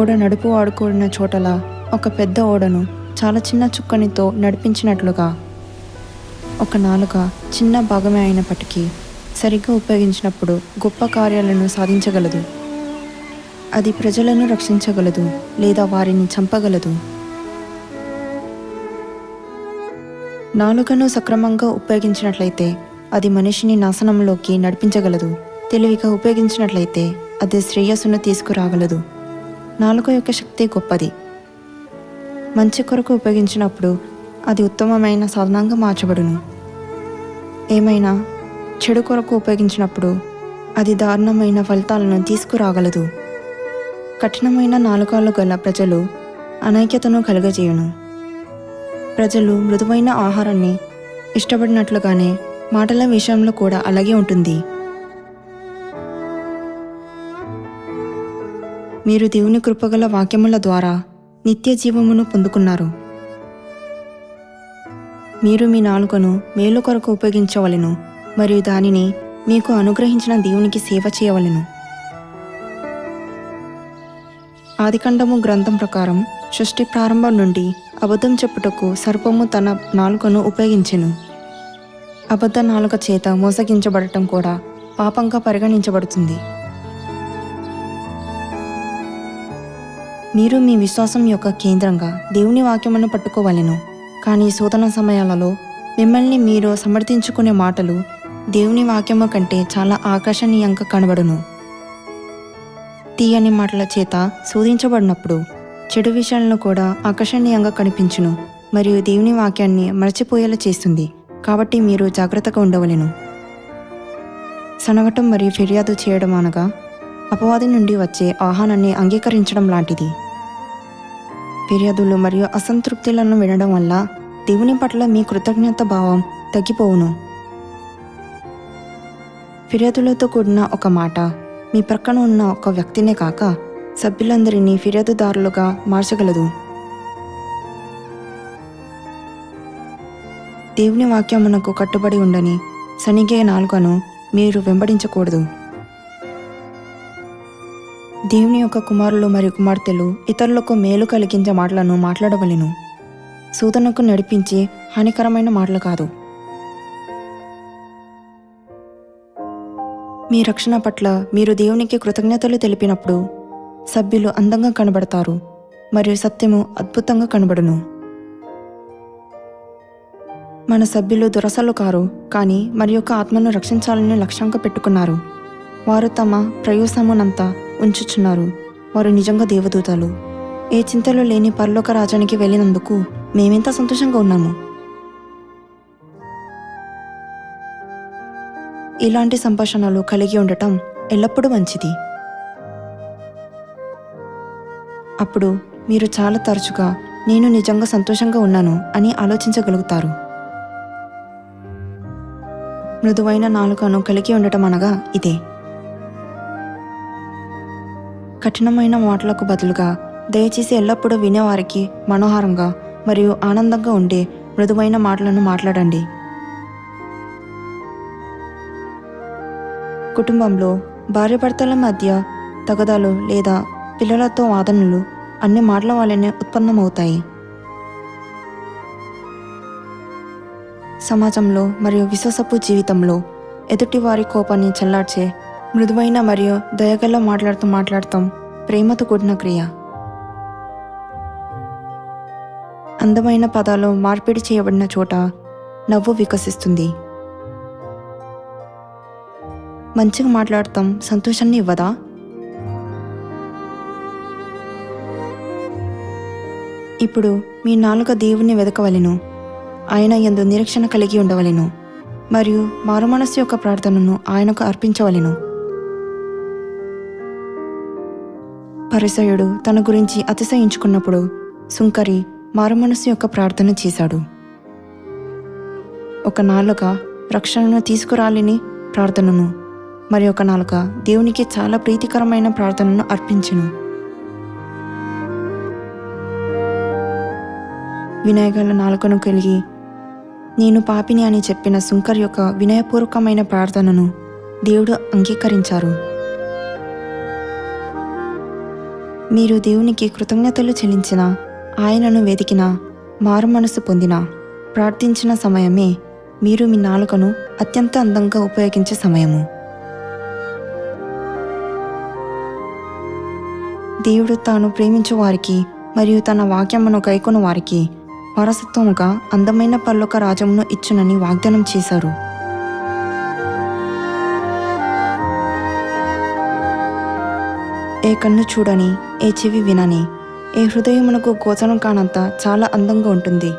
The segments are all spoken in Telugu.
ఓడ నడుపు ఆడుకున్న చోటలా ఒక పెద్ద ఓడను చాలా చిన్న చుక్కనితో నడిపించినట్లుగా. ఒక నాలుక చిన్న భాగమే అయినప్పటికీ సరిగ్గా ఉపయోగించినప్పుడు గొప్ప కార్యాలను సాధించగలదు. అది ప్రజలను రక్షించగలదు లేదా వారిని చంపగలదు. నాలుకను సక్రమంగా ఉపయోగించినట్లయితే అది మనిషిని నాశనంలోకి నడిపించగలదు. తెలివిగా ఉపయోగించినట్లయితే అది శ్రేయస్సును తీసుకురాగలదు. నాలుక యొక్క శక్తి గొప్పది. మంచి కొరకు ఉపయోగించినప్పుడు అది ఉత్తమమైన సాధనంగా మార్చబడును. ఏమైనా చెడు కొరకు ఉపయోగించినప్పుడు అది దారుణమైన ఫలితాలను తీసుకురాగలదు. కఠినమైన నాలుకలు గల ప్రజలు అనైక్యతను కలుగజేయును. ప్రజలు మృదువైన ఆహారాన్ని ఇష్టపడినట్లుగానే మాటల విషయంలో కూడా అలాగే ఉంటుంది. మీరు దేవుని కృపగల వాక్యముల ద్వారా నిత్య జీవమును పొందుకున్నారు. మీరు మీ నాలుకను మేలు కొరకు ఉపయోగించవలెను మరియు దానిని మీకు అనుగ్రహించిన దేవునికి సేవ చేయవలెను. ఆదికండము గ్రంథం ప్రకారం సృష్టి ప్రారంభం నుండి అబద్ధం చెప్పుటకు సర్పము తన నాలుకను ఉపయోగించెను. అబద్ధ నాలుక చేత మోసగించబడటం కూడా పాపంగా పరిగణించబడుతుంది. మీరు మీ విశ్వాసం యొక్క కేంద్రంగా దేవుని వాక్యమును పట్టుకోవలెను. కానీ శోధన సమయాలలో మిమ్మల్ని మీరు సమర్థించుకునే మాటలు దేవుని వాక్యము కంటే చాలా ఆకర్షణీయంగా కనబడును. తీయని మాటల చేత శోధించబడినప్పుడు చెడు విషయాలను కూడా ఆకర్షణీయంగా కనిపించును. మరియు దేవుని వాక్యాన్ని మరచిపోయేలా చేస్తుంది. కాబట్టి మీరు జాగ్రత్తగా ఉండవలెను. సనగటం మరియు ఫిర్యాదు చేయడం అనగా అపవాది నుండి వచ్చే ఆహ్వానాన్ని అంగీకరించడం లాంటిది. ఫిర్యాదులు మరియు అసంతృప్తులను వినడం వల్ల దేవుని పట్ల మీ కృతజ్ఞత భావం తగ్గిపోవును. ఫిర్యాదులతో కూడిన ఒక మాట మీ ప్రక్కన ఉన్న ఒక వ్యక్తినే కాక సభ్యులందరినీ ఫిర్యాదుదారులుగా మార్చగలదు. దేవుని వాక్యమునకు కట్టుబడి ఉండని సనిగే నాలుగను మీరు వెంబడించకూడదు. దేవుని యొక్క కుమారులు మరియు కుమార్తెలు ఇతరులకు మేలు కలిగించే మాటలను మాట్లాడవలెను. సూదనకు నడిపించి హానికరమైన మాటలు కాదు. మీ రక్షణ పట్ల మీరు దేవునికి కృతజ్ఞతలు తెలిపినప్పుడు సభ్యులు అందంగా కనబడతారు మరియు సత్యము అద్భుతంగా కనబడును. మన సభ్యులు దురసలు కారు కానీ మరి యొక్క ఆత్మను రక్షించాలని లక్ష్యంగా పెట్టుకున్నారు. వారు తమ ప్రయోసమునంతా ఉంచుచున్నారు. వారు నిజంగా దేవదూతలు. ఏ చింతలు లేని పరలోక రాజ్యానికి వెళ్ళినందుకు మేమెంత సంతోషంగా ఉన్నాము? ఇలాంటి సంభాషణలు కలిగి ఉండటం ఎల్లప్పుడూ మంచిది. అప్పుడు మీరు చాలా తరచుగా నేను నిజంగా సంతోషంగా ఉన్నాను అని ఆలోచించగలుగుతారు. మృదువైన నాలుకను కలిగి ఉండటం అనగా ఇదే. కఠినమైన మాటలకు బదులుగా దయచేసి ఎల్లప్పుడూ వినేవారికి మనోహరంగా మరియు ఆనందంగా ఉండే మృదువైన మాటలను మాట్లాడండి. కుటుంబంలో భార్యాభర్తల మధ్య తగదాలు లేదా పిల్లలతో వాదనలు అన్ని మాటల వల్లనే ఉత్పన్నమవుతాయి. సమాజంలో మరియు విశ్వాసపు జీవితంలో ఎదుటివారి కోపాన్ని చల్లార్చే మృదువైన మరియు దయగల మాట్లాడుతూ మాట్లాడటం ప్రేమతో కూడిన క్రియ. అందమైన పదాలు మార్పిడి చేయబడిన చోట నవ్వు వికసిస్తుంది. మంచిగా మాట్లాడటం సంతోషాన్ని ఇవ్వదా? ఇప్పుడు మీ నాలుక దేవుణ్ణి వెదకవలెను. ఆయన ఎందు నిరీక్షణ కలిగి ఉండవలెను. మరియు మారుమనస్సు యొక్క ప్రార్థనను ఆయనకు అర్పించవలెను. పరిసయుడు తన గురించి అతిశయించుకున్నప్పుడు సుంకరి మారుమనస్సు యొక్క ప్రార్థన చేశాడు. ఒక నాలుక రక్షణను తీసుకురాలిని ప్రార్థనను మరి ఒక నాలుక దేవునికి చాలా ప్రీతికరమైన ప్రార్థనను అర్పించును. వినాయకుల నాలుకను కలిగి నేను పాపిని అని చెప్పిన సుంకర్ యొక్క వినయపూర్వకమైన ప్రార్థనను దేవుడు అంగీకరించారు. మీరు దేవునికి కృతజ్ఞతలు చెల్లించిన ఆయనను వెతికిన మారు మనసు పొందిన ప్రార్థించిన సమయమే మీరు మీ నాలుకను అత్యంత అందంగా ఉపయోగించే సమయము. దేవుడు తాను ప్రేమించు వారికి మరియు తన వాక్యమును గైకొన వారికి వారసత్వముగా అందమైన పర్లోక రాజమును ఇచ్చునని వాగ్దానం చేశారు. ఏ కన్ను చూడని ఏ చెవి వినని ఏ హృదయమునకు గోచరం కానంత చాలా అందంగా ఉంటుంది.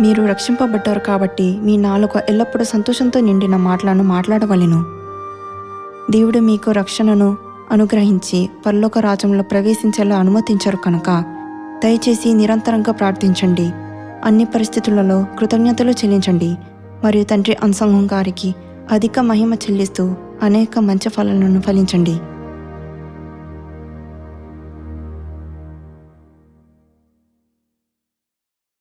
మీరు రక్షింపబడ్డారు కాబట్టి మీ నాలుక ఎల్లప్పుడూ సంతోషంతో నిండిన మాటలను మాట్లాడవలను. దేవుడు మీకు రక్షణను అనుగ్రహించి పరలోక రాజ్యంలో ప్రవేశించేలా అనుమతించరు కనుక దయచేసి నిరంతరంగా ప్రార్థించండి. అన్ని పరిస్థితులలో కృతజ్ఞతలు చెల్లించండి. మరియు తండ్రి అంసంగం గారికి అధిక మహిమ చెల్లిస్తూ అనేక మంచి ఫలాలను ఫలించండి.